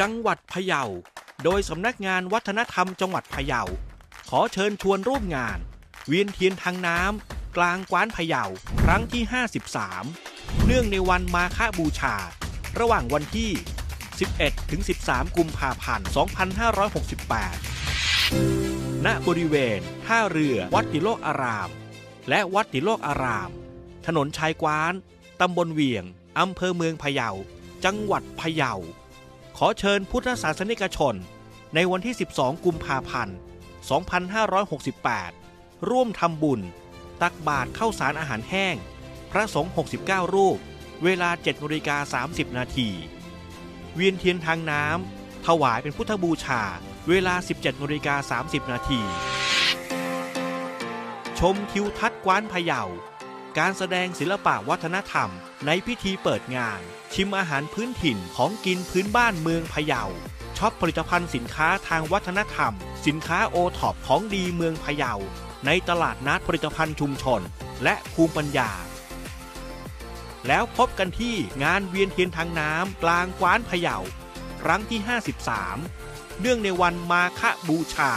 จังหวัดพะเยา โดยสำนักงานวัฒนธรรมจังหวัดพะเยา ขอเชิญชวนร่วมงาน เวียนเทียนทางน้ำกลางกวานพะเยา ครั้งที่ 53 เนื่องในวันมาฆบูชา ระหว่างวันที่ 11 ถึง 13 กุมภาพันธ์ 2568 ณ บริเวณ ท่าเรือวัดติโลกอาราม และวัดติโลกอาราม ถนนชายกว้าน ตำบลเวียง อำเภอเมืองพะเยา จังหวัดพะเยา ขอเชิญพุทธศาสนิกชน ในวันที่ 12 กุมภาพันธ์ 2568 ร่วมทำบุญ ตักบาตรเข้าสารอาหารแห้ง พระสงฆ์ 69 รูป เวลา7นาฬิกา30 นาที เวียนเทียนทางน้ำ ถวายเป็นพุทธบูชา เวลา 17นาฬิกา30 นาที ชมทิวทัศน์กว้านพะเยา การแสดงศิลปะวัฒนธรรม ในพิธีเปิดงาน ชิมอาหารพื้นถิ่นของกินพื้นบ้านเมืองพะเยาช็อปผลิตภัณฑ์สินค้าทางวัฒนธรรม สินค้าโอท็อปของดีเมืองพะเยาในตลาดนัดผลิตภัณฑ์ชุมชน และภูมิปัญญา แล้วพบกันที่งานเวียนเทียนทางน้ำกลางกว้านพะเยาครั้งที่ 53 เนื่องในวันมาฆบูชา